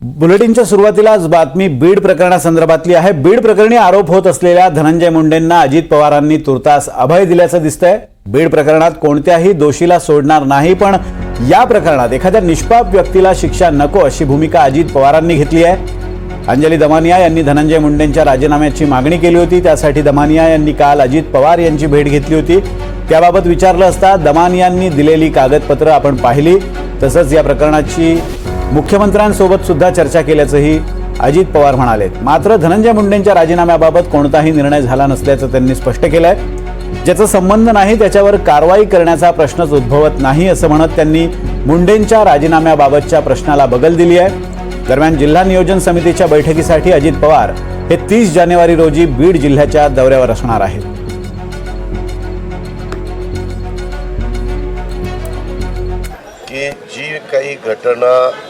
बुलेटिनच्या सुरुवातीलाच बातमी बीड प्रकरणासंदर्भातली आहे. बीड प्रकरणी आरोप होत असलेल्या धनंजय मुंडेंना अजित पवारांनी तुर्तास अभय दिल्याचं दिसतंय. बीड प्रकरणात कोणत्याही दोषीला सोडणार नाही पण या प्रकरणात एखाद्या निष्पाप व्यक्तीला शिक्षा नको अशी भूमिका अजित पवारांनी घेतली आहे. अंजली दमानिया यांनी धनंजय मुंडेंच्या राजीनाम्याची मागणी केली होती. त्यासाठी दमानिया यांनी काल अजित पवार यांची भेट घेतली होती. त्याबाबत विचारलं असता दमानियांनी दिलेली कागदपत्र आपण पाहिली. तसंच या प्रकरणाची मुख्यमंत्र्यांसोबत सुद्धा चर्चा केल्याचंही अजित पवार म्हणाले मात्र धनंजय मुंडेंच्या राजीनाम्याबाबत कोणताही निर्णय झाला नसल्याचं त्यांनी स्पष्ट केलंय. ज्याचा संबंध नाही त्याच्यावर कारवाई करण्याचा प्रश्नच उद्भवत नाही असं म्हणत त्यांनी मुंडेंच्या राजीनाम्याबाबतच्या प्रश्नाला बगल दिली आहे दरम्यान जिल्हा नियोजन समितीच्या बैठकीसाठी अजित पवार हे तीस जानेवारी रोजी बीड जिल्ह्याच्या दौऱ्यावर असणार आहेत. की जी काही घटना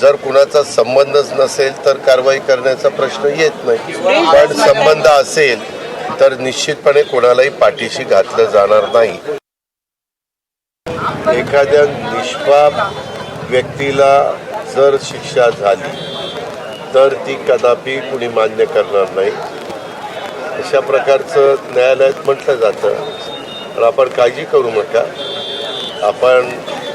जर कुणाचा संबंधच नसेल तर कारवाई करण्याचा प्रश्न येत नाही. पण संबंध असेल तर निश्चितपणे कोणालाही पाठीशी घातलं जाणार नाही. एखाद्या निष्पाप व्यक्तीला जर शिक्षा झाली तर ती कदापि कुणी मान्य करणार नाही. अशा प्रकारचं न्यायालयात म्हटलं जातं. पण आपण काळजी करू नका. आपण